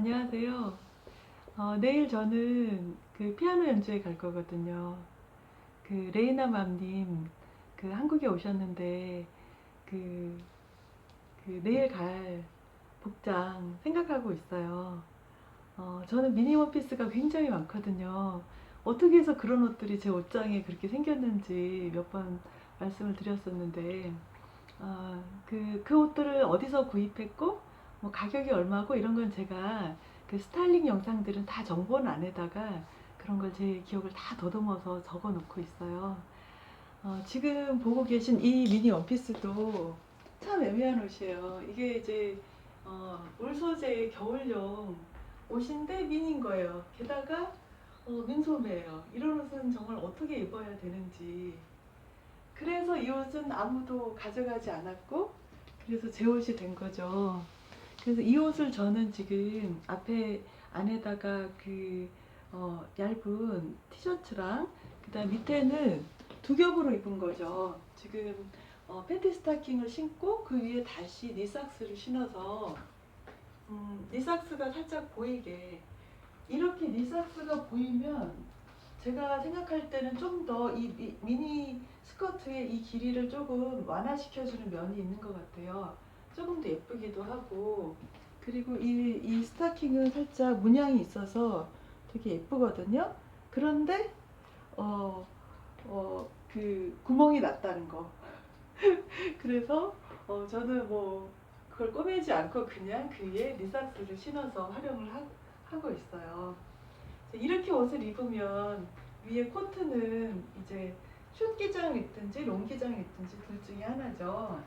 안녕하세요. 어, 내일 저는 그 피아노 연주회 갈 거거든요. 그 레이나 맘님 그 한국에 오셨는데 그, 그 내일 갈 복장 생각하고 있어요. 어, 저는 미니 원피스가 굉장히 많거든요. 어떻게 해서 그런 옷들이 제 옷장에 그렇게 생겼는지 몇 번 말씀을 드렸었는데 어, 그, 그 옷들을 어디서 구입했고 뭐 가격이 얼마고 이런 건 제가 그 스타일링 영상들은 다 정본 안에다가 그런 걸 제 기억을 다 더듬어서 적어 놓고 있어요. 어, 지금 보고 계신 이 미니 원피스도 참 애매한 옷이에요. 이게 이제 어, 울 소재의 겨울용 옷인데 미니인 거예요. 게다가 어, 민소매예요. 이런 옷은 정말 어떻게 입어야 되는지. 그래서 이 옷은 아무도 가져가지 않았고 그래서 제 옷이 된 거죠. 그래서 이 옷을 저는 지금 앞에 안에다가 그 어, 얇은 티셔츠랑 그다음 밑에는 두 겹으로 입은 거죠. 지금 어, 팬티 스타킹을 신고 그 위에 다시 니삭스를 신어서 음, 니삭스가 살짝 보이게 이렇게 니삭스가 보이면 제가 생각할 때는 좀 더 이 미니 스커트의 이 길이를 조금 완화시켜주는 면이 있는 것 같아요. 조금 더 예쁘기도 하고 그리고 이, 이 스타킹은 살짝 문양이 있어서 되게 예쁘거든요. 그런데 어, 어, 그 구멍이 났다는 거. 그래서 어, 저는 뭐 그걸 꼬매지 않고 그냥 그 위에 리삭스를 신어서 활용을 하, 하고 있어요. 이렇게 옷을 입으면 위에 코트는 이제 숏 기장을 입든지 롱 기장을 입든지 둘 중에 하나죠.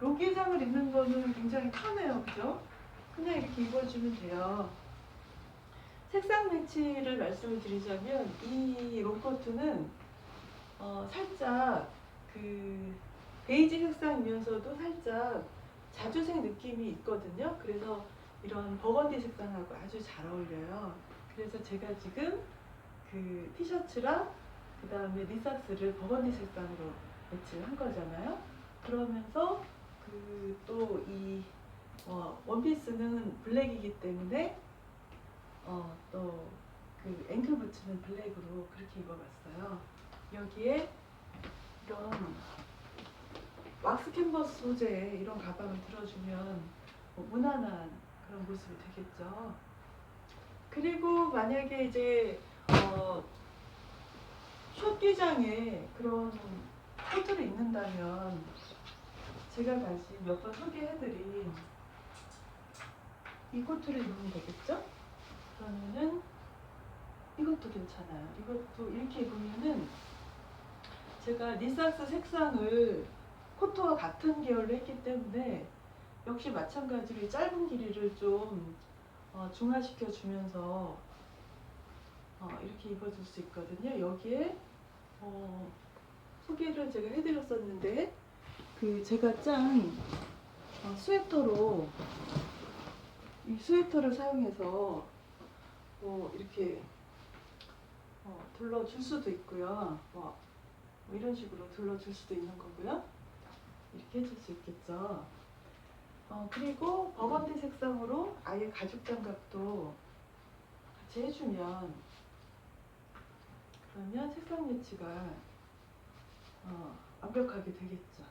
롱 기장을 입는 거는 굉장히 편해요, 그죠? 그냥 이렇게 입어주면 돼요. 색상 매치를 말씀을 드리자면 이 롱코트는 어, 살짝 그 베이지 색상이면서도 살짝 자주색 느낌이 있거든요. 그래서 이런 버건디 색상하고 아주 잘 어울려요. 그래서 제가 지금 그 티셔츠랑 그 다음에 리삭스를 버건디 색상으로 매치를 한 거잖아요. 그러면서 그 또이 어, 원피스는 블랙이기 때문에 어, 또그 앵클 부츠는 블랙으로 그렇게 입어봤어요. 여기에 이런 왁스 캔버스 소재의 이런 가방을 들어주면 뭐 무난한 그런 모습이 되겠죠. 그리고 만약에 이제 어, 숏 기장에 그런 코트를 입는다면 제가 다시 몇 번 소개해드린 이 코트를 입으면 되겠죠? 그러면은 이것도 괜찮아요. 이것도 이렇게 입으면은 제가 니삭스 색상을 코트와 같은 계열로 했기 때문에 역시 마찬가지로 이 짧은 길이를 좀 어, 중화시켜 주면서 어, 이렇게 입어줄 수 있거든요. 여기에 어, 소개를 제가 해드렸었는데 그 제가 짠 어, 스웨터로 이 스웨터를 사용해서 뭐 이렇게 어, 둘러줄 수도 있고요. 뭐, 뭐 이런 식으로 둘러줄 수도 있는 거고요. 이렇게 해줄 수 있겠죠. 어, 그리고 버건디 색상으로 아예 가죽 장갑도 같이 해주면 그러면 색상 매치가 어, 완벽하게 되겠죠.